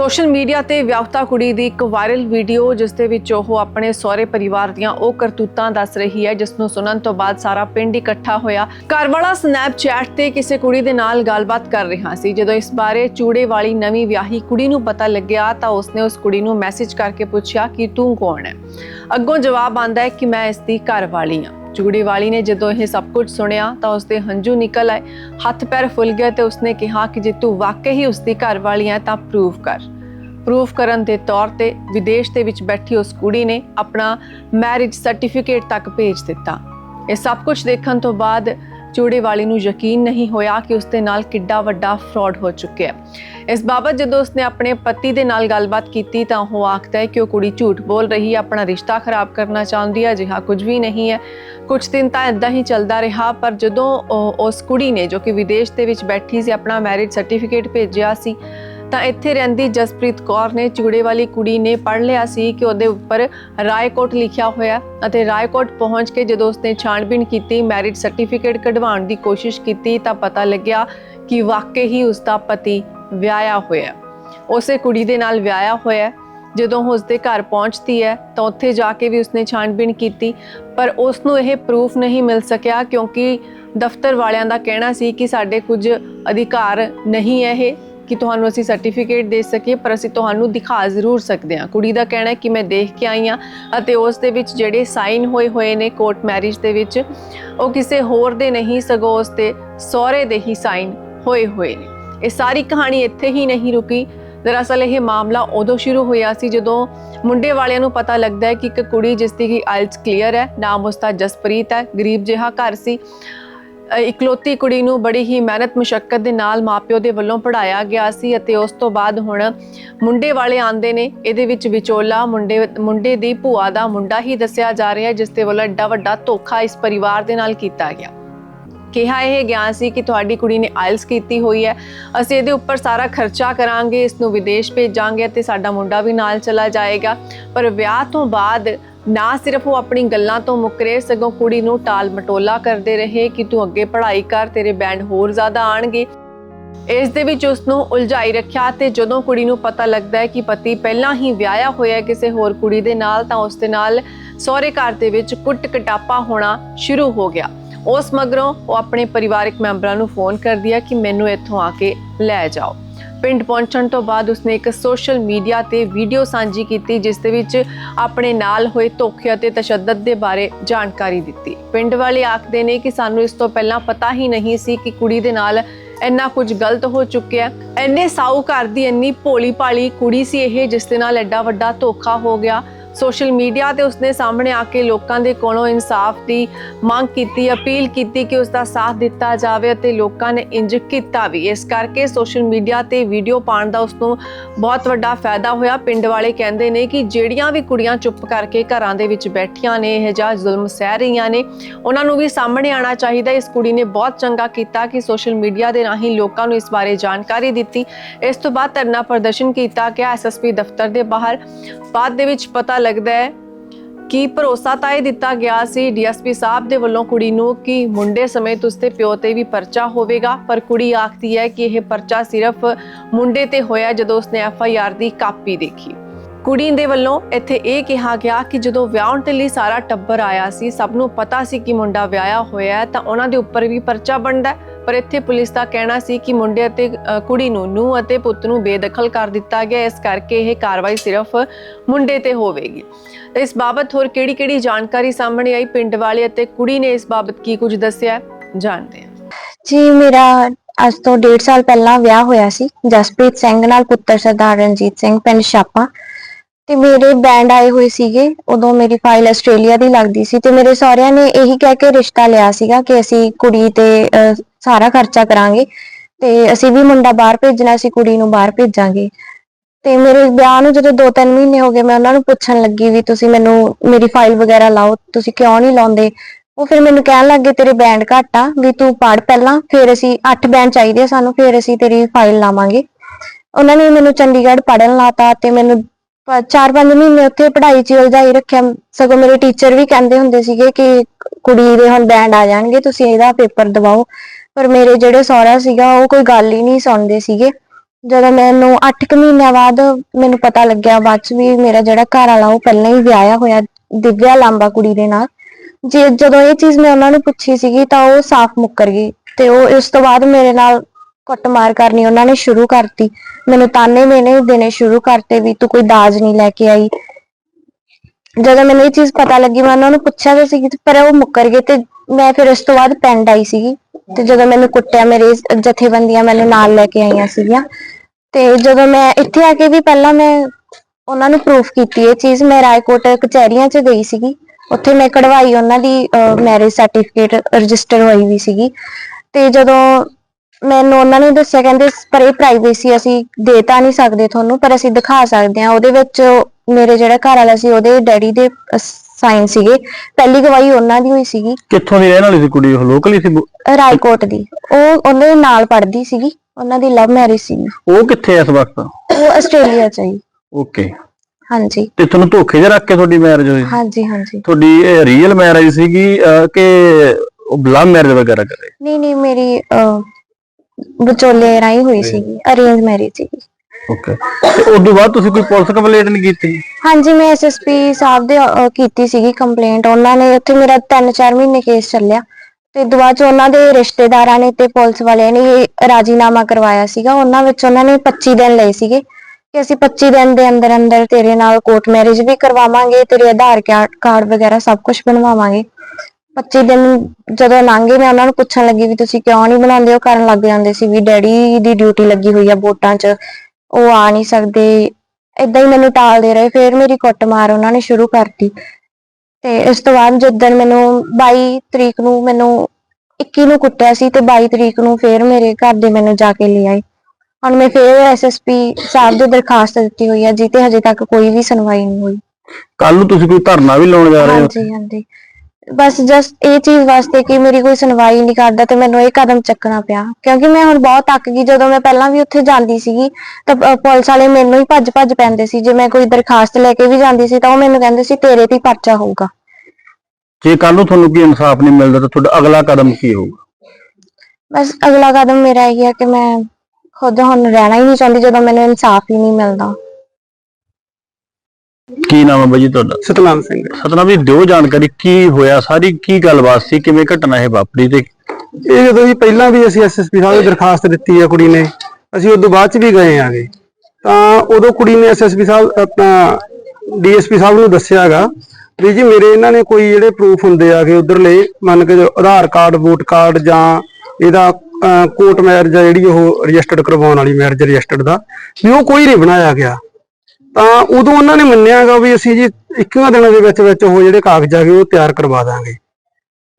Social media ਤੇ ਵਿਆਹੁਤਾ ਕੁੜੀ ਦੀ ਇੱਕ ਵਾਇਰਲ ਵੀਡੀਓ, ਜਿਸ ਦੇ ਵਿੱਚ ਉਹ ਆਪਣੇ ਸਹੁਰੇ ਪਰਿਵਾਰ ਦੀਆਂ ਉਹ ਕਰਤੂਤਾਂ ਦੱਸ ਰਹੀ ਹੈ, ਜਿਸ ਨੂੰ ਸੁਣਨ ਤੋਂ ਬਾਅਦ ਸਾਰਾ ਪਿੰਡ ਇਕੱਠਾ ਹੋਇਆ। ਘਰ ਵਾਲਾ ਸਨੈਪਚੈਟ ਤੇ ਕਿਸੇ ਕੁੜੀ ਦੇ ਨਾਲ ਗੱਲਬਾਤ ਕਰ ਰਿਹਾ ਸੀ। ਜਦੋਂ ਇਸ ਬਾਰੇ ਚੂੜੇ ਵਾਲੀ ਨਵੀਂ ਵਿਆਹੀ ਕੁੜੀ ਨੂੰ ਪਤਾ ਲੱਗਿਆ, ਤਾਂ ਉਸਨੇ ਉਸ ਕੁੜੀ ਨੂੰ ਮੈਸੇਜ ਕਰਕੇ ਪੁੱਛਿਆ ਕਿ ਤੂੰ ਕੌਣ ਹੈ? ਅੱਗੋਂ ਜਵਾਬ ਆਂਦਾ ਹੈ ਕਿ ਮੈਂ ਇਸ ਦੀ ਘਰ ਵਾਲੀ ਹਾਂ। ਚੂੜੀ ਵਾਲੀ ਨੇ ਜਦੋਂ ਇਹ ਸਭ ਕੁਝ ਸੁਣਿਆ, ਤਾਂ ਉਸਦੇ ਹੰਝੂ ਨਿਕਲ ਆਏ। ਹੱਥ ਪੈਰ ਫੁੱਲ ਗਏ ਤੇ ਉਸਨੇ ਕਿਹਾ ਕਿ ਜੇ ਤੂੰ ਵਾਕਈ ਹੀ ਉਸਦੀ ਘਰ ਵਾਲੀ ਹੈ, ਤਾਂ ਪ੍ਰੂਫ ਕਰ। ਪ੍ਰੂਫ ਕਰਨ ਦੇ ਤੌਰ ਤੇ ਵਿਦੇਸ਼ ਦੇ ਵਿੱਚ ਬੈਠੀ ਉਸ ਕੁੜੀ ਨੇ ਆਪਣਾ ਮੈਰਿਜ ਸਰਟੀਫਿਕੇਟ ਤੱਕ ਭੇਜ ਦਿੱਤਾ। ਇਹ ਸਭ ਕੁਝ ਦੇਖਣ ਤੋਂ ਬਾਅਦ ਚੂੜੇ ਵਾਲੀ ਨੂੰ ਯਕੀਨ ਨਹੀਂ ਹੋਇਆ ਕਿ ਉਸ ਦੇ ਨਾਲ ਕਿੱਡਾ ਵੱਡਾ ਫਰਾਡ ਹੋ ਚੁੱਕਿਆ ਹੈ। ਇਸ ਬਾਬਤ ਜਦੋਂ ਉਸਨੇ ਆਪਣੇ ਪਤੀ ਦੇ ਨਾਲ ਗੱਲਬਾਤ ਕੀਤੀ ਤਾਂ ਉਹ ਆਖਦਾ ਹੈ ਕਿ ਉਹ ਕੁੜੀ ਝੂਠ ਬੋਲ ਰਹੀ ਹੈ, ਆਪਣਾ ਰਿਸ਼ਤਾ ਖਰਾਬ ਕਰਨਾ ਚਾਹੁੰਦੀ ਹੈ, ਅਜਿਹਾ ਕੁਝ ਵੀ ਨਹੀਂ ਹੈ। ਕੁਝ ਦਿਨ ਤਾਂ ਇਦਾਂ ਹੀ ਚੱਲਦਾ ਰਿਹਾ, ਪਰ ਜਦੋਂ ਉਸ ਕੁੜੀ ਨੇ ਜੋ ਕਿ ਵਿਦੇਸ਼ ਦੇ ਵਿੱਚ ਬੈਠੀ ਸੀ, ਆਪਣਾ ਮੈਰਿਜ ਸਰਟੀਫਿਕੇਟ ਭੇਜਿਆ ਸੀ ਤਾਂ ਇੱਥੇ ਰਹਿੰਦੀ ਜਸਪ੍ਰੀਤ ਕੌਰ ਨੇ ਚੂੜੇ ਵਾਲੀ ਕੁੜੀ ਨੇ ਪੜ੍ਹ ਲਿਆ ਸੀ ਕਿ ਉਹਦੇ ਉੱਪਰ ਰਾਏਕੋਟ ਲਿਖਿਆ ਹੋਇਆ ਅਤੇ ਰਾਏਕੋਟ ਪਹੁੰਚ ਕੇ ਜਦੋਂ ਉਸਨੇ ਛਾਣਬੀਣ ਕੀਤੀ ਮੈਰਿਜ ਸਰਟੀਫਿਕੇਟ ਕਢਵਾਉਣ ਦੀ ਕੋਸ਼ਿਸ਼ ਕੀਤੀ ਤਾਂ ਪਤਾ ਲੱਗਿਆ ਕਿ ਵਾਕਈ ਹੀ ਉਸਦਾ ਪਤੀ ਵਿਆਹਿਆ ਹੋਇਆ ਉਸੇ ਕੁੜੀ ਦੇ ਨਾਲ ਵਿਆਹਿਆ ਹੋਇਆ ਜਦੋਂ ਉਹ ਉਸਦੇ ਘਰ ਪਹੁੰਚਦੀ ਹੈ ਤਾਂ ਉੱਥੇ ਜਾ ਕੇ ਵੀ ਉਸਨੇ ਛਾਣਬੀਣ ਕੀਤੀ। ਪਰ ਉਸ ਨੂੰ ਇਹ ਪ੍ਰੂਫ ਨਹੀਂ ਮਿਲ ਸਕਿਆ ਕਿਉਂਕਿ ਦਫ਼ਤਰ ਵਾਲਿਆਂ ਦਾ ਕਹਿਣਾ ਸੀ ਕਿ ਸਾਡੇ ਕੁਝ ਅਧਿਕਾਰ ਨਹੀਂ ਹੈ ਇਹ। ਕਿ ਤੁਹਾਨੂੰ ਅਸੀਂ ਸਰਟੀਫਿਕੇਟ ਦੇ ਸਕੀਏ, ਪਰ ਅਸੀਂ ਤੁਹਾਨੂੰ ਦਿਖਾ ਜ਼ਰੂਰ ਸਕਦੇ ਹਾਂ। ਕੁੜੀ ਦਾ ਕਹਿਣਾ ਹੈ ਕਿ ਮੈਂ ਦੇਖ ਕੇ ਆਈ ਹਾਂ ਅਤੇ ਉਸ ਦੇ ਵਿੱਚ ਜਿਹੜੇ ਸਾਈਨ ਹੋਏ ਹੋਏ ਨੇ ਕੋਰਟ ਮੈਰਿਜ ਦੇ ਵਿੱਚ, ਉਹ ਕਿਸੇ ਹੋਰ ਦੇ ਨਹੀਂ, ਸਗੋਂ ਉਸ ਦੇ ਸਹੁਰੇ ਦੇ ਹੀ ਸਾਈਨ ਹੋਏ ਹੋਏ ਨੇ। ਇਹ ਸਾਰੀ ਕਹਾਣੀ ਇੱਥੇ ਹੀ ਨਹੀਂ ਰੁਕੀ। ਦਰਅਸਲ ਇਹ ਮਾਮਲਾ ਉਦੋਂ ਸ਼ੁਰੂ ਹੋਇਆ ਸੀ ਜਦੋਂ ਮੁੰਡੇ ਵਾਲਿਆਂ ਨੂੰ ਪਤਾ ਲੱਗਦਾ ਹੈ ਕਿ ਇੱਕ ਕੁੜੀ ਜਿਸ ਦੀ ਕਿ ਆਇਲਸ ਕਲੀਅਰ ਹੈ, ਨਾਮ ਉਸਦਾ ਜਸਪ੍ਰੀਤ ਹੈ, ਗਰੀਬ ਜਿਹਾ ਘਰ ਸੀ। ਇਕਲੌਤੀ ਕੁੜੀ ਨੂੰ ਬੜੀ ਹੀ ਮਿਹਨਤ ਮੁਸ਼ਕਲ ਦੇ ਨਾਲ ਮਾਪਿਓ ਦੇ ਵੱਲੋਂ ਪੜਾਇਆ ਗਿਆ ਸੀ ਅਤੇ ਉਸ ਤੋਂ ਬਾਅਦ ਹੁਣ ਮੁੰਡੇ ਵਾਲੇ ਆਂਦੇ ਨੇ। ਇਹਦੇ ਵਿੱਚ ਵਿਚੋਲਾ ਮੁੰਡੇ ਮੁੰਡੇ ਦੀ ਭੂਆ ਦਾ ਮੁੰਡਾ ਹੀ ਦੱਸਿਆ ਜਾ ਰਿਹਾ ਜਿਸ ਦੇ ਵੱਲੋਂ ਐਡਾ ਵੱਡਾ ਧੋਖਾ ਇਸ ਪਰਿਵਾਰ ਦੇ ਨਾਲ ਕੀਤਾ ਗਿਆ। ਕਿਹਾ ਇਹ ਗਿਆ ਸੀ ਕਿ ਤੁਹਾਡੀ ਕੁੜੀ ਨੇ ਆਇਲਸ ਕੀਤੀ ਹੋਈ ਹੈ। ਅਸੀਂ ਇਹਦੇ ਉੱਪਰ ਸਾਰਾ ਖਰਚਾ ਕਰਾਂਗੇ, ਇਸ ਨੂੰ ਵਿਦੇਸ਼ ਭੇਜਾਂਗੇ ਤੇ ਸਾਡਾ ਮੁੰਡਾ ਵੀ ਨਾਲ ਚਲਾ ਜਾਏਗਾ। ਪਰ ਵਿਆਹ ਤੋਂ ਬਾਅਦ ਨਾ ਸਿਰਫ ਉਹ ਆਪਣੀ ਗੱਲਾਂ ਤੋਂ ਮੁਕਰੇ ਸਗੋਂ ਕੁੜੀ ਨੂੰ ਟਾਲ ਮਟੋਲਾ ਕਰਦੇ ਰਹੇ ਕਿ ਤੂੰ ਅੱਗੇ ਪੜ੍ਹਾਈ ਕਰ, ਤੇਰੇ ਬੈਂਡ ਹੋਰ ਜ਼ਿਆਦਾ ਆਣਗੇ ਇਸ ਦੇ ਵਿੱਚ ਉਸ ਨੂੰ ਉਲਝਾਈ ਰੱਖਿਆ ਤੇ ਜਦੋਂ ਕੁੜੀ ਨੂੰ ਪਤਾ ਲੱਗਦਾ ਹੈ ਕਿ ਪਤੀ ਪਹਿਲਾਂ ਹੀ ਵਿਆਹਿਆ ਹੋਇਆ ਕਿਸੇ ਹੋਰ ਕੁੜੀ ਦੇ ਨਾਲ, ਤਾਂ ਉਸ ਦੇ ਨਾਲ ਸਹੁਰੇ ਘਰ ਦੇ ਵਿੱਚ ਕੁੱਟ ਕਟਾਪਾ ਹੋਣਾ ਸ਼ੁਰੂ ਹੋ ਗਿਆ। ਉਸ ਮਗਰੋਂ ਉਹ ਆਪਣੇ ਪਰਿਵਾਰਕ ਮੈਂਬਰਾਂ ਨੂੰ ਫੋਨ ਕਰਦੀ ਹੈ ਕਿ ਮੈਨੂੰ ਇੱਥੋਂ ਆ ਕੇ ਲੈ ਜਾਓ। ਪਿੰਡ ਪਹੁੰਚਣ ਤੋਂ ਬਾਅਦ ਉਸਨੇ ਇੱਕ ਸੋਸ਼ਲ ਮੀਡੀਆ ਤੇ ਵੀਡੀਓ ਸਾਂਝੀ ਕੀਤੀ, ਜਿਸ ਦੇ ਵਿੱਚ ਆਪਣੇ ਨਾਲ ਹੋਏ ਧੋਖੇ ਅਤੇ ਤਸ਼ੱਦਦ ਦੇ ਬਾਰੇ ਜਾਣਕਾਰੀ ਦਿੱਤੀ ਪਿੰਡ ਵਾਲੇ ਆਖਦੇ ਨੇ ਕਿ ਸਾਨੂੰ ਇਸ ਤੋਂ ਪਹਿਲਾਂ ਪਤਾ ਹੀ ਨਹੀਂ ਸੀ ਕਿ ਕੁੜੀ ਦੇ ਨਾਲ ਇੰਨਾ ਕੁਝ ਗਲਤ ਹੋ ਚੁੱਕਿਆ ਹੈ। ਇੰਨੇ ਸਾਊ ਘਰ ਦੀ ਇੰਨੀ ਭੋਲੀ ਭਾਲੀ ਕੁੜੀ ਸੀ ਇਹ, ਜਿਸ ਦੇ ਨਾਲ ਐਡਾ ਵੱਡਾ ਧੋਖਾ ਹੋ ਗਿਆ ਸੋਸ਼ਲ ਮੀਡੀਆ ਤੇ ਉਸਨੇ ਸਾਹਮਣੇ ਆ ਕੇ ਲੋਕਾਂ ਦੇ ਕੋਲੋਂ ਇਨਸਾਫ ਦੀ ਮੰਗ ਕੀਤੀ, ਅਪੀਲ ਕੀਤੀ ਕਿ ਉਸ ਦਾ ਸਾਥ ਦਿੱਤਾ ਜਾਵੇ ਅਤੇ ਲੋਕਾਂ ਨੇ ਇੰਜ ਕੀਤਾ ਵੀ। ਇਸ ਕਰਕੇ ਸੋਸ਼ਲ ਮੀਡੀਆ ਤੇ ਵੀਡੀਓ ਪਾਉਣ ਦਾ ਉਸ ਨੂੰ ਬਹੁਤ ਵੱਡਾ ਫਾਇਦਾ ਹੋਇਆ। ਪਿੰਡ ਵਾਲੇ ਕਹਿੰਦੇ ਨੇ ਕਿ ਜਿਹੜੀਆਂ ਵੀ ਕੁੜੀਆਂ ਚੁੱਪ ਕਰਕੇ ਘਰਾਂ ਦੇ ਵਿੱਚ ਬੈਠੀਆਂ ਨੇ, ਇਹ ਜਾਂ ਜ਼ੁਲਮ ਸਹਿ ਰਹੀਆਂ ਨੇ, ਉਹਨਾਂ ਨੂੰ ਵੀ ਸਾਹਮਣੇ ਆਉਣਾ ਚਾਹੀਦਾ। ਇਸ ਕੁੜੀ ਨੇ ਬਹੁਤ ਚੰਗਾ ਕੀਤਾ ਕਿ ਸੋਸ਼ਲ ਮੀਡੀਆ ਦੇ ਰਾਹੀਂ ਲੋਕਾਂ ਨੂੰ ਇਸ ਬਾਰੇ ਜਾਣਕਾਰੀ ਦਿੱਤੀ। ਇਸ ਤੋਂ ਬਾਅਦ ਧਰਨਾ ਪ੍ਰਦਰਸ਼ਨ ਕੀਤਾ ਗਿਆ ਐਸਐਸਪੀ ਦਫ਼ਤਰ ਦੇ ਬਾਹਰ ਬਾਅਦ ਦੇ ਵਿੱਚ ਪਤਾ ਲੱਗਦਾ ਹੈ ਕਿ ਭਰੋਸਾ ਤਾਂ ਇਹ ਦਿੱਤਾ ਗਿਆ ਸੀ ਡੀਐਸਪੀ ਸਾਹਿਬ ਦੇ ਵੱਲੋਂ ਕੁੜੀ ਨੂੰ ਕਿ ਮੁੰਡੇ ਸਮੇਤ ਉਸਦੇ ਪਿਓ ਤੇ ਵੀ ਪਰਚਾ ਹੋਵੇਗਾ, ਪਰ ਕੁੜੀ ਆਖਦੀ ਹੈ ਕਿ ਇਹ ਪਰਚਾ ਸਿਰਫ ਮੁੰਡੇ ਤੇ ਹੋਇਆ ਜਦੋਂ ਉਸਨੇ ਐਫਆਈਆਰ ਦੀ ਕਾਪੀ ਦੇਖੀ ਕੁੜੀ ਦੇ ਵੱਲੋਂ ਇੱਥੇ ਇਹ ਕਿਹਾ ਗਿਆ ਕਿ ਜਦੋਂ ਵਿਆਹਣ ਦੇ ਲਈ ਸਾਰਾ ਟੱਬਰ ਆਇਆ ਸੀ, ਸਭ ਨੂੰ ਪਤਾ ਸੀ ਕਿ ਮੁੰਡਾ ਵਿਆਹਿਆ ਹੋਇਆ ਹੈ, ਤਾਂ ਉਹਨਾਂ ਦੇ ਉੱਪਰ ਵੀ ਪਰਚਾ ਬਣਦਾ ਹੈ। ਪਰ ਇੱਥੇ ਪੁਲਿਸ ਦਾ ਕਹਿਣਾ ਸੀ ਕਿ ਮੁੰਡੇ ਅਤੇ ਕੁੜੀ ਨੂੰ ਨੂੰ ਅਤੇ ਪੁੱਤ ਨੂੰ ਬੇਦਖਲ ਕਰ ਦਿੱਤਾ ਗਿਆ। ਇਸ ਕਰਕੇ ਇਹ ਕਾਰਵਾਈ ਸਿਰਫ ਮੁੰਡੇ ਤੇ ਹੋਵੇਗੀ। ਇਸ ਬਾਬਤ ਹੋਰ ਕਿਹੜੀ-ਕਿਹੜੀ ਜਾਣਕਾਰੀ ਸਾਹਮਣੇ ਆਈ? ਪਿੰਡ ਵਾਲੇ ਅਤੇ ਕੁੜੀ ਨੇ ਇਸ ਬਾਬਤ ਕੀ ਕੁਝ ਦੱਸਿਆ? ਜਾਣਦੇ ਹਾਂ। ਜੀ, ਮੇਰਾ ਅੱਜ ਤੋਂ 1.5 ਸਾਲ ਪਹਿਲਾਂ ਵਿਆਹ ਹੋਇਆ ਸੀ। ਜਸਪ੍ਰੀਤ ਸਿੰਘ ਨਾਲ ਪੁੱਤਰ ਸਰਦਾਰ ਰਣਜੀਤ ਸਿੰਘ, ਪਿੰਡ ਛਾਪਾ। ਤੇ ਮੇਰੇ ਬੈਂਡ ਆਏ ਹੋਏ ਸੀਗੇ ਉਦੋਂ ਮੇਰੀ ਫਾਈਲ ਆਸਟ੍ਰੇਲੀਆ ਦੀ ਲੱਗਦੀ ਸੀ ਤੇ ਮੇਰੇ ਸਹੁਰਿਆਂ ਨੇ ਇਹੀ ਕਹਿ ਕੇ ਰਿਸ਼ਤਾ ਲਿਆ ਸੀਗਾ ਕਿ ਅਸੀਂ ਕੁੜੀ ਤੇ ਅਹ, ਸਾਰਾ ਖਰਚਾ ਕਰਾਂਗੇ ਤੇ ਅਸੀਂ ਵੀ ਮੁੰਡਾ ਬਾਹਰ ਭੇਜਣਾ ਸੀ ਕੁੜੀ ਨੂੰ ਬਾਹਰ ਭੇਜਾਂਗੇ। ਤੇ ਮੇਰੇ ਵਿਆਹ ਨੂੰ ਜਦੋਂ 2-3 ਮਹੀਨੇ ਹੋ ਗਏ ਮੈਂ ਉਹਨਾਂ ਨੂੰ ਪੁੱਛਣ ਲੱਗੀ ਵੀ ਤੁਸੀਂ ਮੈਨੂੰ ਮੇਰੀ ਫਾਈਲ ਵਗੈਰਾ ਲਾਓ ਤੁਸੀਂ ਕਿਉਂ ਨਹੀਂ ਲਾਉਂਦੇ? ਉਹ ਫਿਰ ਮੈਨੂੰ ਕਹਿਣ ਲੱਗੇ ਤੇਰੇ ਬੈਂਡ ਘੱਟ ਆ ਵੀ ਤੂੰ ਪੜ ਪਹਿਲਾਂ ਫਿਰ ਅਸੀਂ 8 ਬੈਂਡ ਚਾਹੀਦੇ ਆ ਸਾਨੂੰ ਫਿਰ ਅਸੀਂ ਤੇਰੀ ਫਾਈਲ ਲਾਵਾਂਗੇ। ਉਹਨਾਂ ਨੇ ਮੈਨੂੰ ਚੰਡੀਗੜ੍ਹ ਪੜ੍ਹਨ ਲਾਤਾ ਤੇ ਮੈਨੂੰ 4-5 ਮਹੀਨੇ ਉੱਥੇ ਪੜ੍ਹਾਈ 'ਚ ਉਲਝਾਈ ਰੱਖਿਆ। ਸਗੋਂ ਮੇਰੇ ਟੀਚਰ ਵੀ ਕਹਿੰਦੇ ਹੁੰਦੇ ਸੀਗੇ ਕਿ ਕੁੜੀ ਦੇ ਹੁਣ ਬੈਂਡ ਆ ਜਾਣਗੇ, ਤੁਸੀਂ ਇਹਦਾ ਪੇਪਰ ਦਿਵਾਓ। ਪਰ ਮੇਰੇ ਜਿਹੜੇ ਸਹੁਰਾ ਸੀਗਾ, ਉਹ ਕੋਈ ਗੱਲ ਹੀ ਨਹੀਂ ਸੁਣਦੇ ਸੀਗੇ। ਜਦੋਂ ਮੈਨੂੰ 8 ਮਹੀਨਿਆਂ ਬਾਅਦ ਮੈਨੂੰ ਪਤਾ ਲੱਗਿਆ, ਬਾਅਦ ਚ ਵੀ ਮੇਰਾ ਜਿਹੜਾ ਘਰ ਵਾਲਾ, ਉਹ ਪਹਿਲਾਂ ਹੀ ਵਿਆਹਿਆ ਹੋਇਆ, ਦਿਵਿਆ ਲਾਂਬਾ ਕੁੜੀ ਦੇ ਨਾਲ। ਜੇ ਜਦੋਂ ਇਹ ਚੀਜ਼ ਮੈਂ ਉਹਨਾਂ ਨੂੰ ਪੁੱਛੀ ਸੀਗੀ, ਤਾਂ ਉਹ ਸਾਫ਼ ਮੁੱਕਰ ਗਈ। ਤੇ ਉਹ ਇਸ ਤੋਂ ਬਾਅਦ ਮੇਰੇ ਨਾਲ ਕੁੱਟਮਾਰ ਕਰਨੀ ਉਹਨਾਂ ਨੇ ਸ਼ੁਰੂ ਕਰਤੀ। ਮੈਨੂੰ ਤਾਨੇ ਮੇਨੇ ਦੇਣੇ ਸ਼ੁਰੂ ਕਰਤੇ ਵੀ ਤੂੰ ਕੋਈ ਦਾਜ ਨਹੀਂ ਲੈ ਕੇ ਆਈ। ਜਦੋਂ ਮੈਨੂੰ ਇਹ ਚੀਜ਼ ਪਤਾ ਲੱਗੀ, ਮੈਂ ਉਹਨਾਂ ਨੂੰ ਪੁੱਛਿਆ ਤਾਂ ਸੀ ਪਰ ਉਹ ਮੁੱਕਰ ਗਏ ਤੇ ਮੈਂ ਫਿਰ ਇਸ ਤੋਂ ਬਾਅਦ ਪਿੰਡ ਆਈ ਸੀਗੀ। ਤੇ ਜਦੋਂ ਮੈਨੂੰ ਕੁੱਟਿਆ, ਮੇਰੇ ਜਥੇਬੰਦੀਆਂ ਮੈਨੂੰ ਨਾਲ ਲੈ ਕੇ ਆਈਆਂ ਸੀਗੀਆਂ। ਤੇ ਜਦੋਂ ਮੈਂ ਇੱਥੇ ਆ ਕੇ ਵੀ ਪਹਿਲਾਂ ਮੈਂ ਉਹਨਾਂ ਨੂੰ ਪ੍ਰੂਫ ਕੀਤੀ ਇਹ ਚੀਜ਼, ਮੈਂ ਰਾਏਕੋਟ ਕਚਹਿਰੀਆਂ 'ਚ ਗਈ ਸੀਗੀ। ਉੱਥੇ ਮੈਂ ਕਢਵਾਈ ਉਹਨਾਂ ਦੀ ਮੈਰਿਜ ਸਰਟੀਫਿਕੇਟ ਰਜਿਸਟਰ ਹੋਈ ਵੀ ਸੀਗੀ। ਤੇ ਜਦੋਂ ਮੈਨੂੰ ਉਹਨਾਂ ਨੇ ਦੱਸਿਆ ਕਹਿੰਦੇ ਪਰ ਇਹ ਪ੍ਰਾਈਵੇਸੀ ਅਸੀਂ ਦੇ ਤਾਂ ਨਹੀਂ ਸਕਦੇ ਤੁਹਾਨੂੰ ਪਰ ਅਸੀਂ ਦਿਖਾ ਸਕਦੇ ਹਾਂ। ਉਹਦੇ ਵਿੱਚ ਮੇਰੇ ਜਿਹੜਾ ਘਰ ਵਾਲਾ ਸੀ ਉਹਦੇ ਡੈਡੀ ਦੇ ਸਾਈਨ ਸੀਗੇ। ਪਹਿਲੀ ਗਵਾਹੀ ਉਹਨਾਂ ਦੀ ਹੋਈ ਸੀਗੀ। ਕਿੱਥੋਂ ਦੀ ਰਹਿਣ ਵਾਲੀ ਸੀ ਕੁੜੀ? ਉਹ ਲੋਕਲ ਹੀ ਸੀ ਰਾਏਕੋਟ ਦੀ। ਉਹ ਉਹਨਾਂ ਦੇ ਨਾਲ ਪੜ੍ਹਦੀ ਸੀਗੀ। ਉਹਨਾਂ ਦੀ ਲਵ ਮੈਰਿਜ ਸੀ ਉਹ ਕਿੱਥੇ ਐ ਇਸ ਵਕਤ? ਉਹ ਆਸਟ੍ਰੇਲੀਆ ਚ ਹੀ ਓਕੇ ਹਾਂਜੀ। ਤੇ ਤੁਹਾਨੂੰ ਧੋਖੇ 'ਚ ਰੱਖ ਕੇ ਤੁਹਾਡੀ ਮੈਰਿਜ ਹੋਈ? ਹਾਂਜੀ ਹਾਂਜੀ। ਤੁਹਾਡੀ ਇਹ ਰੀਅਲ ਮੈਰਿਜ ਸੀਗੀ ਕਿ ਉਹ ਲਵ ਮੈਰਿਜ ਵਗੈਰਾ ਕਰੇ? ਨਹੀਂ ਨਹੀਂ ਮੇਰੀ ਵਿਚੋਲੇ ਰਾਹੀਂ ਹੋਈ ਸੀਗੀ ਅਰੇਂਜ ਮੈਰਿਜ ਸੀਗੀ। ਓਕੇ ਤੇ ਉਸ ਤੋਂ ਬਾਅਦ ਤੁਸੀਂ ਕੋਈ ਪੁਲਿਸ ਕੰਪਲੇਂਟ ਨਹੀਂ ਕੀਤੀ? ਹਾਂਜੀ ਮੈਂ ਐਸਐਸਪੀ ਸਾਹਿਬ ਦੇ ਅਹ, ਕੀਤੀ ਸੀਗੀ ਕੰਪਲੇਂਟ ਉਹਨਾਂ ਨੇ ਉੱਥੇ ਮੇਰਾ 3-4 ਮਹੀਨੇ ਕੇਸ ਚੱਲਿਆ। ਤੇ ਦੁਬਾਰਾ ਚ ਉਹਨਾਂ ਦੇ ਰਿਸ਼ਤੇਦਾਰਾਂ ਨੇ ਤੇ ਪੁਲਿਸ ਵਾਲਿਆਂ ਨੇ ਇਹ ਰਾਜੀਨਾਮਾ ਕਰਵਾਇਆ ਸੀਗਾ। ਉਹਨਾਂ ਵਿੱਚ ਉਹਨਾਂ ਨੇ 25 ਦਿਨ ਲਏ ਸੀਗੇ ਕਿ ਅਸੀਂ 25 ਦਿਨ ਦੇ ਅੰਦਰ ਅੰਦਰ ਤੇਰੇ ਨਾਲ ਕੋਰਟ ਮੈਰਿਜ ਵੀ ਕਰਵਾਵਾਂਗੇ ਤੇਰੇ ਆਧਾਰ ਕਾ- ਕਾਰਡ ਵਗੈਰਾ ਸਭ ਕੁਝ ਬਣਵਾਵਾਂਗੇ। 25 ਦਿਨ ਜਦੋਂ ਲੰਘੇ ਮੈਂ ਉਹਨਾਂ ਨੂੰ ਪੁੱਛਣ ਲੱਗੀ ਵੀ ਤੁਸੀਂ ਕਿਉਂ ਨਹੀਂ ਬਣਾਉਂਦੇ? ਉਹ ਕਰਨ ਲੱਗ ਜਾਂਦੇ ਸੀ ਵੀ ਡੈਡੀ ਦੀ ਡਿਊਟੀ ਲੱਗੀ ਹੋਈ ਆ ਵੋਟਾਂ 'ਚ। ਉਹ ਆ ਨਹੀਂ ਸਕਦੇ। ਇਦਾਂ ਹੀ ਮੈਨੂੰ ਟਾਲਦੇ ਰਹੇ। ਫਿਰ ਮੇਰੀ ਕੁੱਟਮਾਰ ਉਹਨਾਂ ਨੇ ਸ਼ੁਰੂ ਕਰਤੀ। ਤੇ ਇਸ ਤੋਂ ਬਾਅਦ ਜਿੱਦਣ ਮੈਨੂੰ 22 ਤਰੀਕ ਨੂੰ ਮੈਨੂੰ 21 ਨੂੰ ਕੁੱਟਿਆ ਸੀ ਤੇ 22 ਤਰੀਕ ਨੂੰ ਫਿਰ ਮੇਰੇ ਘਰ ਦੇ ਮੈਨੂੰ ਜਾ ਕੇ ਲੈ ਆਏ। ਹੁਣ ਮੈਂ ਫਿਰ ਐਸਐਸਪੀ ਸਾਹਿਬ ਦੇ ਦਰਖਾਸਤ ਦਿੱਤੀ ਹੋਈ ਆ ਜਿੱਤੇ ਹਜੇ ਤੱਕ ਕੋਈ ਵੀ ਸੁਣਵਾਈ ਨਹੀਂ ਹੋਈ। ਕੱਲ ਨੂੰ ਤੁਸੀਂ ਕੋਈ ਧਰਨਾ ਵੀ ਲਾਉਣ ਜਾ ਰਹੇ ਹੋ? ਹਾਂਜੀ ਹਾਂਜੀ। ਬਸ ਜਸਟ ਇਹ ਚੀਜ਼ ਵਾਸਤੇ ਕਿ ਮੇਰੀ ਕੋਈ ਸੁਣਵਾਈ ਨਹੀਂ ਕਰਦਾ ਤੇ ਮੈਨੂੰ ਇਹ ਕਦਮ ਚੱਕਣਾ ਪਿਆ। ਕਿਉਂਕਿ ਮੈਂ ਹੁਣ ਬਹੁਤ ਥੱਕ ਗਈ। ਜਦੋਂ ਮੈਂ ਪਹਿਲਾਂ ਵੀ ਉੱਥੇ ਜਾਂਦੀ ਸੀਗੀ ਤਾਂ ਪੁਲਿਸ ਵਾਲੇ ਮੈਨੂੰ ਹੀ ਭੱਜ ਭੱਜ ਪੈਂਦੇ ਸੀ। ਜੇ ਮੈਂ ਕੋਈ ਦਰਖਾਸਤ ਲੈ ਕੇ ਵੀ ਜਾਂਦੀ ਸੀ ਤਾਂ ਉਹ ਮੈਨੂੰ ਕਹਿੰਦੇ ਸੀ ਤੇਰੇ ਤੇ ਹੀ ਪਰਚਾ ਹੋਊਗਾ। ਜੇ ਕੱਲ ਨੂੰ ਤੁਹਾਨੂੰ ਕੋਈ ਇਨਸਾਫ ਨਹੀਂ ਮਿਲਦਾ ਤਾਂ ਤੁਹਾਡਾ ਅਗਲਾ ਕਦਮ ਕੀ ਹੋਊਗਾ? ਬਸ ਅਗਲਾ ਕਦਮ ਮੇਰਾ ਇਹ ਹੈ ਕਿ ਮੈਂ ਖੁਦ ਹੁਣ ਰਹਿਣਾ ਹੀ ਨਹੀਂ ਚਾਹੁੰਦੀ ਜਦੋਂ ਮੈਨੂੰ ਇਨਸਾਫ ਹੀ ਨਹੀਂ ਮਿਲਦਾ। ਕੀ ਨਾਮ ਹੈ ਬਾਈ ਜੀ ਤੁਹਾਡਾ? ਸਤਨਾਮ ਸਿੰਘ। ਸਤਨਾਮ ਜੀ ਦਿਓ ਜਾਣਕਾਰੀ ਕੀ ਹੋਇਆ? ਸਾਰੀ ਕੀ ਗੱਲਬਾਤ ਸੀ? ਕਿਵੇਂ ਘਟਨਾ ਇਹ ਵਾਪਰੀ ਤੇ ਇਹ ਜਦੋਂ ਜੀ ਪਹਿਲਾਂ ਵੀ ਅਸੀਂ ਐਸਐਸਪੀ ਸਾਹਿਬ ਨੂੰ ਦਰਖਾਸਤ ਦਿੱਤੀ ਆ ਕੁੜੀ ਨੇ ਅਸੀਂ ਉਦੋਂ ਬਾਅਦ ਚ ਵੀ ਗਏ ਆਗੇ। ਤਾਂ ਉਦੋਂ ਕੁੜੀ ਨੇ ਐਸਐਸਪੀ ਸਾਹਿਬ ਆਪਣਾ ਡੀਐਸਪੀ ਸਾਹਿਬ ਨੂੰ ਦੱਸਿਆਗਾ ਵੀ ਜੀ ਮੇਰੇ ਇਹਨਾਂ ਨੇ ਕੋਈ ਜਿਹੜੇ ਪ੍ਰੂਫ ਹੁੰਦੇ ਆਗੇ ਉਧਰਲੇ ਮੰਨ ਕੇ ਜੋ ਆਧਾਰ ਕਾਰਡ ਵੋਟ ਕਾਰਡ ਜਾਂ ਇਹਦਾ ਕੋਰਟ ਮੈਰਿਜ ਆ ਜਿਹੜੀ ਉਹ ਰਜਿਸਟਰਡ ਕਰਵਾਉਣ ਵਾਲੀ ਮੈਰਿਜ ਰਜਿਸਟਰਡ ਦਾ ਵੀ ਉਹ ਕੋਈ ਨਹੀਂ ਬਣਾਇਆ ਗਿਆ। ਤਾਂ ਉਦੋਂ ਉਹਨਾਂ ਨੇ ਮੰਨਿਆਗਾ ਵੀ ਅਸੀਂ ਜੀ 21 ਦਿਨਾਂ ਦੇ ਵਿੱਚ ਵਿੱਚ ਉਹ ਜਿਹੜੇ ਕਾਗਜ਼ ਆਗੇ ਉਹ ਤਿਆਰ ਕਰਵਾ ਦਾਂਗੇ।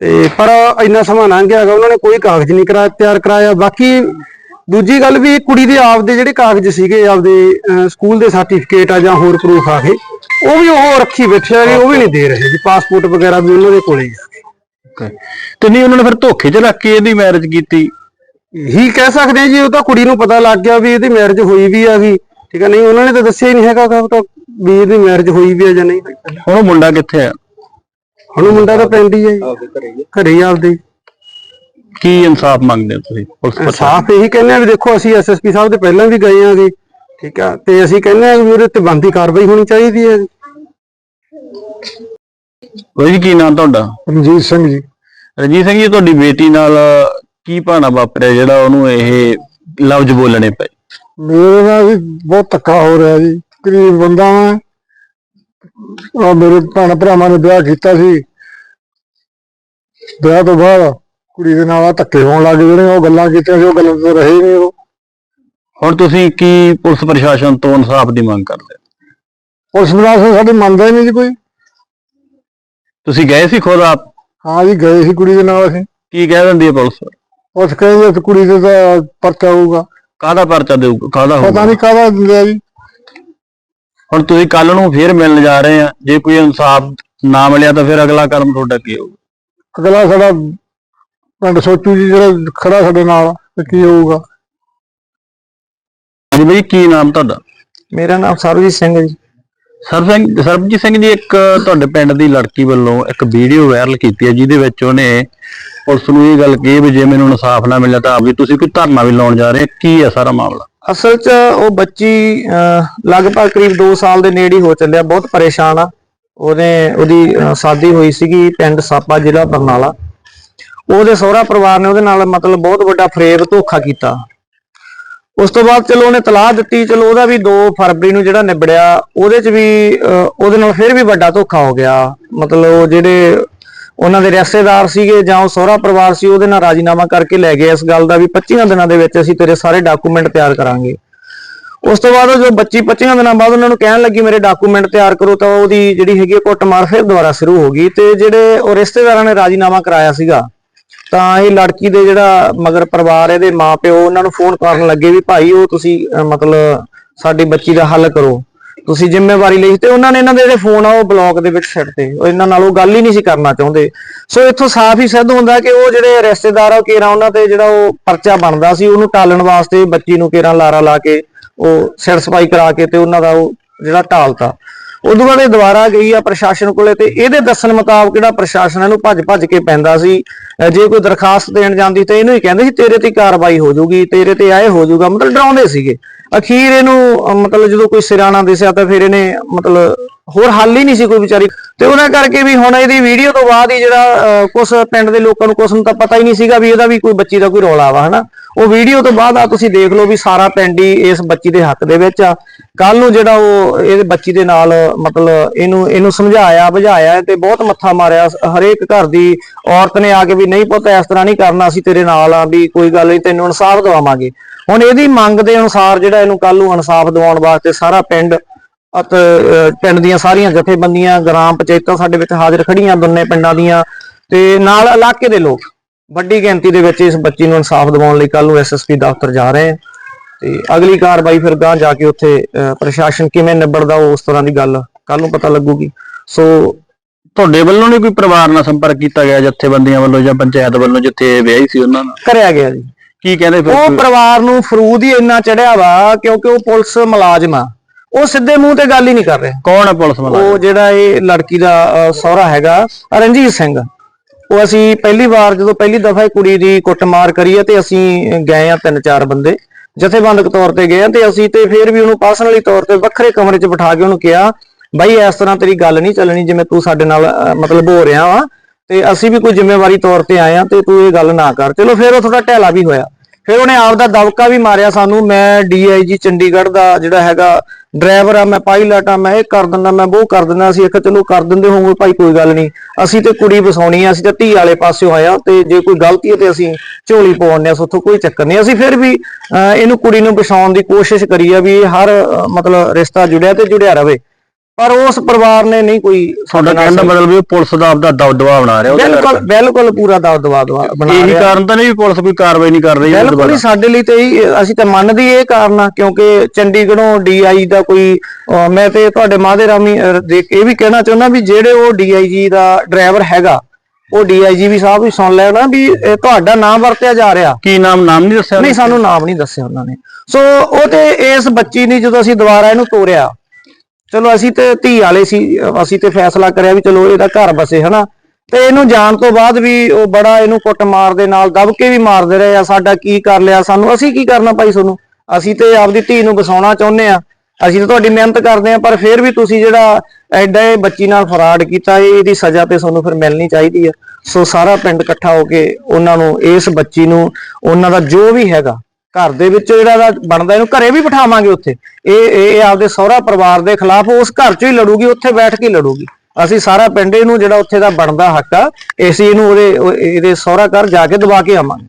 ਤੇ ਪਰ ਇੰਨਾ ਸਮਾਂ ਲੰਘ ਗਿਆ ਹੈਗਾ ਉਹਨਾਂ ਨੇ ਕੋਈ ਕਾਗਜ਼ ਨਹੀਂ ਕਰਾ ਤਿਆਰ ਕਰਾਇਆ। ਬਾਕੀ ਦੂਜੀ ਗੱਲ ਵੀ ਕੁੜੀ ਦੇ ਆਪਦੇ ਜਿਹੜੇ ਕਾਗਜ਼ ਸੀਗੇ ਆਪਦੇ ਸਕੂਲ ਦੇ ਸਰਟੀਫਿਕੇਟ ਆ ਜਾਂ ਹੋਰ ਪ੍ਰੂਫ ਆ ਗਏ ਉਹ ਵੀ ਉਹ ਰੱਖੀ ਬੈਠੇ ਹੈਗੇ ਉਹ ਵੀ ਨਹੀਂ ਦੇ ਰਹੇ ਜੀ। ਪਾਸਪੋਰਟ ਵਗੈਰਾ ਵੀ ਉਹਨਾਂ ਦੇ ਕੋਲੇ ਹੀ ਆ ਤੇ ਨਹੀਂ ਉਹਨਾਂ ਨੇ ਫਿਰ ਧੋਖੇ 'ਚ ਰੱਖ ਕੇ ਇਹਦੀ ਮੈਰਿਜ ਕੀਤੀ? ਇਹੀ ਕਹਿ ਸਕਦੇ ਆ ਜੀ ਉਹ ਤਾਂ ਕੁੜੀ ਨੂੰ ਪਤਾ ਲੱਗ ਗਿਆ ਵੀ ਇਹਦੀ ਮੈਰਿਜ ਹੋਈ ਵੀ ਆਗੀ ਠੀਕ ਹੈ ਨਹੀਂ ਉਹਨਾਂ ਨੇ ਤਾਂ ਦੱਸਿਆ ਹੀ ਨਹੀਂ ਹੈਗਾ ਕਿ ਉਹ ਤਾਂ ਵੀ ਇਹਦੀ ਮੈਰਿਜ ਹੋਈ ਵੀ ਆ ਜਾਂ ਨਹੀਂ। ਹੁਣ ਉਹ ਮੁੰਡਾ ਕਿੱਥੇ ਆ ਹੁਣ ਉਹ ਮੁੰਡਾ ਤਾਂ ਪਿੰਡ ਹੀ ਹੈ ਜੀ। ਘਰੇ ਹੀ ਆਪਦੇ ਹੀ। ਕੀ ਇਨਸਾਫ ਮੰਗਦੇ ਹੋ ਤੁਸੀਂ ਪੁਲਿਸ ਪ੍ਰਸ਼ਾਸਨ? ਸਾਫ਼ ਇਹੀ ਕਹਿੰਦੇ ਆ ਵੀ ਦੇਖੋ ਅਸੀਂ ਐਸਐਸਪੀ ਸਾਹਿਬ ਦੇ ਪਹਿਲਾਂ ਵੀ ਗਏ ਆਗੇ ਠੀਕ ਆ ਤੇ ਅਸੀਂ ਕਹਿੰਦੇ ਆ ਵੀ ਉਹਦੇ ਤੇ ਬੰਦੀ ਕਾਰਵਾਈ ਹੋਣੀ ਚਾਹੀਦੀ ਹੈ। ਜੀ ਕੀ ਨਾਮ ਤੁਹਾਡਾ? ਰਣਜੀਤ ਸਿੰਘ ਜੀ। ਰਣਜੀਤ ਸਿੰਘ ਜੀ ਤੁਹਾਡੀ ਬੇਟੀ ਨਾਲ ਕੀ ਭਾਣਾ ਵਾਪਰਿਆ ਜਿਹੜਾ ਉਹਨੂੰ ਇਹ ਲਫ਼ਜ਼ ਬੋਲਣੇ ਪਏ? ਮੇਰੇ ਨਾਲ ਵੀ ਬਹੁਤ ਧੱਕਾ ਹੋ ਰਿਹਾ ਜੀ। ਗਰੀਬ ਬੰਦਾ ਮੈਂ। ਉਹ ਮੇਰੇ ਭੈਣ ਭਰਾਵਾਂ ਨੇ ਵਿਆਹ ਕੀਤਾ ਸੀ। ਵਿਆਹ ਤੋਂ ਬਾਅਦ ਕੁੜੀ ਦੇ ਨਾਲ ਧੱਕੇ ਹੋਣ ਲੱਗ ਗਏ ਜਿਹੜੇ ਉਹ ਗੱਲਾਂ ਕੀਤੀਆਂ ਸੀ ਉਹ ਗੱਲਾਂ ਤੋਂ ਰਹੇ ਨਹੀਂ ਉਹ। ਹੁਣ ਤੁਸੀਂ ਕੀ ਪੁਲਿਸ ਪ੍ਰਸ਼ਾਸਨ ਤੋਂ ਇਨਸਾਫ ਦੀ ਮੰਗ ਕਰਦੇ? ਪੁਲਿਸ ਪ੍ਰਸ਼ਾਸਨ ਸਾਡੇ ਮੰਨਦਾ ਹੀ ਨਹੀਂ ਜੀ ਕੋਈ। ਤੁਸੀਂ ਗਏ ਸੀ ਖੁਦ ਆਪ? ਹਾਂ ਜੀ ਗਏ ਸੀ ਕੁੜੀ ਦੇ ਨਾਲ ਅਸੀਂ। ਕੀ ਕਹਿ ਦਿੰਦੀ ਹੈ ਪੁਲਿਸ? ਪੁਲਿਸ ਕਹਿੰਦੇ ਕੁੜੀ ਦੇ ਤਾਂ ਪਰਚਾ ਹੋਊਗਾ। ਕਾਹਦਾ ਪਰਚਾ ਦੇਊਗਾ ਕਾਹਦਾ ਪਤਾ ਹੋਊਗਾ ਨਹੀਂ ਕਾਹਦਾ ਦਿੰਦੇ ਆ ਜੀ। ਹੁਣ ਤੁਸੀਂ ਕੱਲ ਨੂੰ ਫੇਰ ਮਿਲਣ ਜਾ ਰਹੇ ਆ ਜੇ ਕੋਈ ਇਨਸਾਫ ਨਾ ਮਿਲਿਆ ਤਾਂ ਫਿਰ ਅਗਲਾ ਕਦਮ ਤੁਹਾਡਾ ਕੀ ਹੋਊਗਾ? ਅਗਲਾ ਸਾਡਾ ਪਿੰਡ ਸੋਚੂ ਜੀ ਜਿਹੜਾ ਖੜਾ ਸਾਡੇ ਨਾਲ ਤੇ ਕੀ ਹੋਊਗਾ? ਹਾਂਜੀ ਬਈ ਕੀ ਨਾਮ ਤੁਹਾਡਾ? ਮੇਰਾ ਨਾਮ ਸਰਬਜੀਤ ਸਿੰਘ ਹੈ ਜੀ। ਸਰ ਸਿੰਘ ਸਰਬਜੀਤ ਸਿੰਘ ਜੀ ਇੱਕ ਤੁਹਾਡੇ ਪਿੰਡ ਦੀ ਲੜਕੀ ਵੱਲੋਂ ਇੱਕ ਵੀਡੀਓ ਵਾਇਰਲ ਕੀਤੀ ਹੈ ਜਿਹਦੇ ਵਿੱਚ ਉਹਨੇ ਪੁਲਿਸ ਨੂੰ ਇਹ ਗੱਲ ਕਹੀ ਵੀ ਜੇ ਮੈਨੂੰ ਇਨਸਾਫ ਨਾ ਮਿਲਿਆ ਤਾਂ ਵੀ ਤੁਸੀਂ ਕੋਈ ਧਰਨਾ ਵੀ ਲਾਉਣ ਜਾ ਰਹੇ ਕੀ ਹੈ ਸਾਰਾ ਮਾਮਲਾ? ਅਸਲ 'ਚ ਉਹ ਬੱਚੀ ਅਹ, ਲਗਭਗ ਕਰੀਬ 2 ਸਾਲ ਦੇ ਨੇੜੇ ਹੀ ਹੋ ਚੱਲਿਆ ਬਹੁਤ ਪਰੇਸ਼ਾਨ ਆ। ਉਹਨੇ ਉਹਦੀ ਅਹ, ਸ਼ਾਦੀ ਹੋਈ ਸੀਗੀ ਪਿੰਡ ਸਾਪਾ ਜ਼ਿਲ੍ਹਾ ਬਰਨਾਲਾ। ਉਹਦੇ ਸਹੁਰਾ ਪਰਿਵਾਰ ਨੇ ਉਹਦੇ ਨਾਲ ਮਤਲਬ ਬਹੁਤ ਵੱਡਾ ਫਰੇਬ ਧੋਖਾ ਕੀਤਾ। ਉਸ ਤੋਂ ਬਾਅਦ ਚਲੋ ਉਹਨੇ ਤਲਾਹ ਦਿੱਤੀ, ਚਲੋ ਉਹਦਾ ਵੀ 2 ਫਰਵਰੀ ਨੂੰ ਜਿਹੜਾ ਨਿਬੜਿਆ, ਉਹਦੇ 'ਚ ਵੀ ਉਹਦੇ ਨਾਲ ਫਿਰ ਵੀ ਵੱਡਾ ਧੋਖਾ ਹੋ ਗਿਆ। ਮਤਲਬ ਜਿਹੜੇ ਉਹਨਾਂ ਦੇ ਰਿਸ਼ਤੇਦਾਰ ਸੀਗੇ ਜਾਂ ਉਹ ਸਹੁਰਾ ਪਰਿਵਾਰ ਸੀ, ਉਹਦੇ ਨਾਲ ਰਾਜੀਨਾਮਾ ਕਰਕੇ ਲੈ ਗਏ ਇਸ ਗੱਲ ਦਾ ਵੀ 25 ਦਿਨਾਂ ਦੇ ਵਿੱਚ ਅਸੀਂ ਤੇਰੇ ਸਾਰੇ ਡਾਕੂਮੈਂਟ ਤਿਆਰ ਕਰਾਂਗੇ। ਉਸ ਤੋਂ ਬਾਅਦ ਜੋ ਬੱਚੀ 25 ਦਿਨਾਂ ਬਾਅਦ ਉਹਨਾਂ ਨੂੰ ਕਹਿਣ ਲੱਗੀ, ਮੇਰੇ ਡਾਕੂਮੈਂਟ ਤਿਆਰ ਕਰੋ, ਤਾਂ ਉਹਦੀ ਜਿਹੜੀ ਹੈਗੀ ਹੈ ਕੁੱਟਮਾਰ ਫਿਰ ਦੁਬਾਰਾ ਸ਼ੁਰੂ ਹੋ ਗਈ ਤੇ ਜਿਹੜੇ ਉਹ ਰਿਸ਼ਤੇਦਾਰਾਂ ਨੇ ਰਾਜੀਨਾਮਾ ਕਰਾਇਆ ਸੀਗਾ ਤਾਂ ਇਹ ਲੜਕੀ ਦੇ ਜਿਹੜਾ ਮਗਰ ਪਰਿਵਾਰ ਇਹਦੇ ਮਾਪਿਓ, ਉਹਨਾਂ ਨੂੰ ਫੋਨ ਕਰਨ ਲੱਗੇ ਵੀ ਭਾਈ ਉਹ ਤੁਸੀਂ ਮਤਲਬ ਸਾਡੀ ਬੱਚੀ ਦਾ ਹੱਲ ਕਰੋ। ਤੁਸੀਂ ਜ਼ਿੰਮੇਵਾਰੀ ਲਈ ਤੇ ਉਹਨਾਂ ਨੇ ਇਹਨਾਂ ਦੇ ਜਿਹੜੇ ਫੋਨ ਆ ਉਹ ਬਲੌਕ ਦੇ ਵਿੱਚ ਛੱਡਤੇ ਉਹ ਇਹਨਾਂ ਨਾਲ ਉਹ ਗੱਲ ਹੀ ਨਹੀਂ ਸੀ ਕਰਨਾ ਚਾਹੁੰਦੇ। ਸੋ ਇੱਥੋਂ ਸਾਫ਼ ਹੀ ਸਿੱਧ ਹੁੰਦਾ ਕਿ ਉਹ ਜਿਹੜੇ ਰਿਸ਼ਤੇਦਾਰ ਆ, ਉਹ ਕੇਰਾਂ ਉਹਨਾਂ ਤੇ ਜਿਹੜਾ ਉਹ ਪਰਚਾ ਬਣਦਾ ਸੀ, ਉਹਨੂੰ ਟਾਲਣ ਵਾਸਤੇ ਬੱਚੀ ਨੂੰ ਕੇਰਾਂ ਲਾਰਾ ਲਾ ਕੇ, ਉਹ ਸਿਰ ਸਫ਼ਾਈ ਕਰਾ ਕੇ ਤੇ ਉਹਨਾਂ ਦਾ ਉਹ ਜਿਹੜਾ ਢਾਲਤਾ ਉਦੋਂ ਬਾਅਦ ਇਹ ਦੁਬਾਰਾ ਗਈ ਆ ਪ੍ਰਸ਼ਾਸਨ ਕੋਲੇ ਤੇ ਇਹਦੇ ਦੱਸਣ ਮੁਤਾਬਕ ਜਿਹੜਾ ਪ੍ਰਸ਼ਾਸਨ ਇਹਨੂੰ ਭੱਜ ਭੱਜ ਕੇ ਪੈਂਦਾ ਸੀ। ਜੇ ਕੋਈ ਦਰਖਾਸਤ ਦੇਣ ਜਾਂਦੀ ਤੇ ਇਹਨੂੰ ਹੀ ਕਹਿੰਦੇ ਸੀ, ਤੇਰੇ ਤੇ ਕਾਰਵਾਈ ਹੋ ਜਾਊਗੀ, ਤੇਰੇ ਤੇ ਆਏ ਹੋ ਜਾਊਗਾ। ਮਤਲਬ ਡਰਾਉਂਦੇ ਸੀਗੇ। ਅਖੀਰ ਇਹਨੂੰ ਮਤਲਬ ਜਦੋਂ ਕੋਈ ਸਿਰਾਣਾ ਦਿਸਿਆ ਤਾਂ ਫਿਰ ਇਹਨੇ ਮਤਲਬ ਹੋਰ ਹੱਲ ਹੀ ਨਹੀਂ ਸੀ ਕੋਈ ਵਿਚਾਰੀ। ਤੇ ਉਹਨਾਂ ਕਰਕੇ ਵੀ ਹੁਣ ਇਹਦੀ ਵੀਡੀਓ ਤੋਂ ਬਾਅਦ ਹੀ ਜਿਹੜਾ ਕੁਝ ਪਿੰਡ ਦੇ ਲੋਕਾਂ ਨੂੰ ਕੁਝ ਨੂੰ ਤਾਂ ਪਤਾ ਹੀ ਨਹੀਂ ਸੀਗਾ ਵੀ ਇਹਦਾ ਵੀ ਕੋਈ ਬੱਚੀ ਦਾ ਕੋਈ ਰੌਲਾ ਵਾ, ਹਨਾ। ਉਹ ਵੀਡੀਓ ਤੋਂ ਬਾਅਦ ਆ ਤੁਸੀਂ ਦੇਖ ਲਓ ਵੀ ਸਾਰਾ ਪਿੰਡ ਹੀ ਇਸ ਬੱਚੀ ਦੇ ਹੱਕ ਦੇ ਵਿੱਚ ਆ। ਕੱਲ ਨੂੰ ਜਿਹੜਾ ਉਹ ਇਹਦੇ ਬੱਚੀ ਦੇ ਨਾਲ, ਮਤਲਬ ਇਹਨੂੰ ਇਹਨੂੰ ਸਮਝਾਇਆ, ਬੁਝਾਇਆ ਤੇ ਬਹੁਤ ਮੱਥਾ ਮਾਰਿਆ। ਹਰੇਕ ਘਰ ਦੀ ਔਰਤ ਨੇ ਆ ਕੇ ਵੀ, ਨਹੀਂ ਪੁੱਤ, ਇਸ ਤਰ੍ਹਾਂ ਨਹੀਂ ਕਰਨਾ, ਅਸੀਂ ਤੇਰੇ ਨਾਲ ਆ ਵੀ ਕੋਈ ਗੱਲ ਨਹੀਂ, ਤੈਨੂੰ ਇਨਸਾਫ ਦਵਾਵਾਂਗੇ। ਹੁਣ ਇਹਦੀ ਮੰਗ ਦੇ ਅਨੁਸਾਰ ਜਿਹੜਾ ਇਹਨੂੰ ਕੱਲ ਨੂੰ ਇਨਸਾਫ ਦਿਵਾਉਣ ਵਾਸਤੇ ਸਾਰਾ ਪਿੰਡ ਅਤੇ ਪਿੰਡ ਦੀਆਂ ਸਾਰੀਆਂ ਜਥੇਬੰਦੀਆਂ ਗ੍ਰਾਮ ਪੰਚਾਇਤਾਂ ਸਾਡੇ ਵਿੱਚ ਹਾਜ਼ਰ ਖੜੀਆਂ ਦੋਨੇ ਪਿੰਡਾਂ ਦੀਆਂ ਤੇ ਨਾਲ ਇਲਾਕੇ ਦੇ ਲੋਕ। ਵੱਡੀ ਗਿਣਤੀ ਦੇ ਵਿੱਚ ਇਸ ਬੱਚੀ ਨੂੰ ਇਨਸਾਫ ਦਿਵਾਉਣ ਲਈ ਕੱਲ ਨੂੰ ਐਸਐਸਪੀ ਦਫ਼ਤਰ ਜਾ ਰਹੇ ਤੇ ਅਗਲੀ ਕਾਰਵਾਈ ਫਿਰ ਗਾਂ ਜਾ ਕੇ ਉੱਥੇ ਪ੍ਰਸ਼ਾਸਨ ਕਿਵੇਂ ਨਿਬੜਦਾ ਉਸ ਤਰ੍ਹਾਂ ਦੀ ਗੱਲ ਕੱਲ ਨੂੰ ਪਤਾ ਲੱਗੂਗੀ। ਸੋ ਤੁਹਾਡੇ ਵੱਲੋਂ ਨਹੀਂ ਕੋਈ ਪਰਿਵਾਰ ਨਾਲ ਸੰਪਰਕ ਕੀਤਾ ਗਿਆ ਜਥੇਬੰਦੀਆਂ ਵੱਲੋਂ ਜਾਂ ਪੰਚਾਇਤ ਵੱਲੋਂ ਜਿੱਥੇ ਵਿਆਹੀ ਸੀ ਉਹਨਾਂ ਨਾਲ? ਕਰਿਆ ਗਿਆ ਜੀ। ਕੀ ਕਹਿੰਦੇ ਫਿਰ? ਉਹ ਪਰਿਵਾਰ ਨੂੰ ਫਰੂਦ ਹੀ ਇੰਨਾ ਚੜਿਆ ਵਾ ਕਿਉਂਕਿ ਉਹ ਪੁਲਿਸ ਮੁਲਾਜ਼ਮ ਆ। ਉਹ ਸਿੱਧੇ ਮੂੰਹ ਤੇ ਗੱਲ ਹੀ ਨਹੀਂ ਕਰ ਰਿਹਾ। ਕੌਣ ਹੈ ਪੁਲਿਸ ਵਾਲਾ ਉਹ ਜਿਹੜਾ ਇਹ ਲੜਕੀ ਦਾ ਸਹੁਰਾ ਹੈਗਾ ਰਣਜੀਤ ਸਿੰਘ। ਉਹ ਅਸੀਂ ਪਹਿਲੀ ਵਾਰ ਜਦੋਂ ਪਹਿਲੀ ਦਫਾ ਇਹ ਕੁੜੀ ਦੀ ਕੁੱਟਮਾਰ ਕਰੀ ਹੈ ਤੇ ਅਸੀਂ ਗਏ ਆ ਤਿੰਨ ਚਾਰ ਬੰਦੇ। ਜਥੇਬੰਦਕ ਤੌਰ ਤੇ ਗਏ ਆ ਤੇ ਅਸੀਂ ਤੇ ਫਿਰ ਵੀ ਉਹਨੂੰ ਪਰਸਨਲੀ ਤੌਰ ਤੇ ਵੱਖਰੇ ਕਮਰੇ 'ਚ ਬਿਠਾ ਕੇ ਉਹਨੂੰ ਕਿਹਾ ਬਾਈ ਇਸ ਤਰ੍ਹਾਂ ਤੇਰੀ ਗੱਲ ਨਹੀਂ ਚੱਲਣੀ ਜਿਵੇਂ ਤੂੰ ਸਾਡੇ ਨਾਲ ਅਹ, ਮਤਲਬ ਹੋ ਰਿਹਾ ਵਾ। ਤੇ ਅਸੀਂ ਵੀ ਕੋਈ ਜ਼ਿੰਮੇਵਾਰੀ ਤੌਰ ਤੇ ਆਏ ਆ ਤੇ ਤੂੰ ਇਹ ਗੱਲ ਨਾ ਕਰ। ਚਲੋ ਫਿਰ ਉਹ ਥੋੜਾ ਢੈਲਾ ਵੀ ਹੋਇਆ। ਫਿਰ ਉਹਨੇ ਆਪ ਦਾ ਦਬਕਾ ਵੀ ਮਾਰਿਆ ਸਾਨੂੰ। ਮੈਂ ਡੀਆਈਜੀ ਚੰਡੀਗੜ੍ਹ ਦਾ ਜਿਹੜਾ ਹੈਗਾ ਡਰਾਈਵਰ ਆ ਮੈਂ ਪਾਇਲਟ ਆ ਮੈਂ ਇਹ ਕਰ ਦਿੰਦਾ ਮੈਂ ਉਹ ਕਰ ਦਿੰਦਾ ਅਸੀਂ ਇੱਕ ਚਲੋ ਕਰ ਦਿੰਦੇ ਹੋਵਾਂਗੇ ਭਾਈ ਕੋਈ ਗੱਲ ਨਹੀਂ। ਅਸੀਂ ਤੇ ਕੁੜੀ ਵਸਾਉਣੀ ਆ ਅਸੀਂ ਤਾਂ ਧੀ ਵਾਲੇ ਪਾਸਿਓਂ ਆਇਆ ਤੇ ਜੇ ਕੋਈ ਗਲਤੀ ਹੈ ਤੇ ਅਸੀਂ ਝੋਲੀ ਪਵਾਉਂਦੇ ਆ ਉੱਥੋਂ ਕੋਈ ਚੱਕਰ ਨਹੀਂ। ਅਸੀਂ ਫਿਰ ਵੀ ਅਹ, ਇਹਨੂੰ ਕੁੜੀ ਨੂੰ ਵਸਾਉਣ ਦੀ ਕੋਸ਼ਿਸ਼ ਕਰੀ ਆ ਵੀ ਇਹ ਹਰ ਮਤਲਬ ਰਿਸ਼ਤਾ ਜੁੜਿਆ ਤੇ ਜੁੜਿਆ ਰਵੇ। ਪਰ ਉਸ ਪਰਿਵਾਰ ਨੇ ਨਹੀਂ ਕੋਈ ਤੁਹਾਡਾ ਕਹਿਣ ਦਾ ਮਤਲਬ ਵੀ ਉਹ ਪੁਲਿਸ ਦਾ ਆਪਦਾ ਦਬਦਬਾ ਬਣਾ ਰਿਹਾ ਉਹਦੇ ਬਿਲਕੁਲ ਕਰਕੇ। ਬਿਲਕੁਲ ਪੂਰਾ ਦਬ ਦਬਾ ਬਣਾ ਇਹੀ ਰਿਹਾ ਕਾਰਨ ਤਾਂ ਨਹੀਂ ਵੀ ਪੁਲਿਸ ਕੋਈ ਕਾਰਵਾਈ ਨਹੀਂ ਕਰ ਰਹੀ ਬਿਲਕੁਲ ਹੀ ਦੁਆਰਾ? ਸਾਡੇ ਲਈ ਤੇ ਇਹੀ- ਅਸੀਂ ਤਾਂ ਮੰਨਦੀ ਇਹ ਕਾਰਨ ਆ ਕਿਉਂਕਿ ਚੰਡੀਗੜ੍ਹੋਂ ਡੀਆਈ ਦਾ ਕੋਈ ਅਹ ਮੈਂ ਤੇ ਤੁਹਾਡੇ ਮਾਦੇ ਰਾਮੀ ਅਹ, ਦੇਖ ਇਹ ਵੀ ਕਹਿਣਾ ਚਾਹੁੰਦਾ ਵੀ ਜਿਹੜੇ ਉਹ ਡੀਆਈਜੀ ਦਾ ਡਰਾਈਵਰ ਹੈਗਾ ਉਹ ਡੀਆਈਜੀ ਵੀ ਸਾਹਿਬ ਵੀ ਸੁਣ ਲੈਣਾ ਵੀ ਇਹ ਤੁਹਾਡਾ ਨਾਮ ਵਰਤਿਆ ਜਾ ਰਿਹਾ ਕੀ ਨਾਮ ਨਾਮ ਨਹੀਂ ਦੱਸਿਆ ਨਹੀਂ ਸਾਨੂੰ ਨਾਮ ਨਹੀਂ ਦੱਸਿਆ ਉਹਨਾਂ ਨੇ ਸੋ ਉਹ ਤੇ ਇਸ ਬੱਚੀ ਨੇ ਜਦੋਂ ਅਸੀਂ ਦੁਬਾਰਾ ਇਹਨੂੰ ਤੋਰਿਆ ਚਲੋ ਅਸੀਂ ਤੇ ਧੀ ਵਾਲੇ ਸੀ, ਅਸੀਂ ਤੇ ਫੈਸਲਾ ਕਰਿਆ ਵੀ ਚਲੋ ਇਹਦਾ ਘਰ ਬਸੇ, ਹਨਾ? ਤੇ ਇਹਨੂੰ ਜਾਣ ਤੋਂ ਬਾਅਦ ਵੀ ਉਹ ਬੜਾ ਇਹਨੂੰ ਕੁੱਟਮਾਰ ਦੇ ਨਾਲ ਦਬ ਕੇ ਵੀ ਮਾਰਦੇ ਰਹੇ ਆ, ਸਾਡਾ ਕੀ ਕਰ ਲਿਆ, ਸਾਨੂੰ ਅਸੀਂ ਕੀ ਕਰਨਾ ਭਾਈ ਤੁਹਾਨੂੰ? ਅਸੀਂ ਤੇ ਆਪਦੀ ਧੀ ਨੂੰ ਬਸਾਉਣਾ ਚਾਹੁੰਦੇ ਆ। ਅਸੀਂ ਤਾਂ ਤੁਹਾਡੀ ਮਿਹਨਤ ਕਰਦੇ ਆ, ਪਰ ਫਿਰ ਵੀ ਤੁਸੀਂ ਜਿਹੜਾ ਐਡਾ ਇਹ ਬੱਚੀ ਨਾਲ ਫਰਾਡ ਕੀਤਾ ਇਹਦੀ ਸਜ਼ਾ ਤੇ ਤੁਹਾਨੂੰ ਫਿਰ ਮਿਲਣੀ ਚਾਹੀਦੀ ਆ। ਸੋ ਸਾਰਾ ਪਿੰਡ ਇਕੱਠਾ ਹੋ ਕੇ ਉਹਨਾਂ ਨੂੰ, ਇਸ ਬੱਚੀ ਨੂੰ, ਉਹਨਾਂ ਦਾ ਜੋ ਵੀ ਹੈਗਾ ਘਰ ਦੇ ਵਿੱਚ ਜਿਹੜਾ ਦਾ ਬਣਦਾ, ਇਹਨੂੰ ਘਰੇ ਵੀ ਬਿਠਾਵਾਂਗੇ ਉੱਥੇ। ਇਹ ਇਹ ਆਪਦੇ ਸਹੁਰਾ ਪਰਿਵਾਰ ਦੇ ਖਿਲਾਫ ਉਸ ਘਰ 'ਚ ਹੀ ਲੜੂਗੀ, ਉੱਥੇ ਬੈਠ ਕੇ ਲੜੂਗੀ। ਅਸੀਂ ਸਾਰਾ ਪਿੰਡ ਇਹਨੂੰ ਜਿਹੜਾ ਉੱਥੇ ਦਾ ਬਣਦਾ ਹੱਕ ਆ ਅਸੀਂ ਇਹਨੂੰ ਉਹਦੇ ਇਹਦੇ ਸਹੁਰਾ ਘਰ ਜਾ ਕੇ ਦਬਾ ਕੇ ਆਵਾਂਗੇ।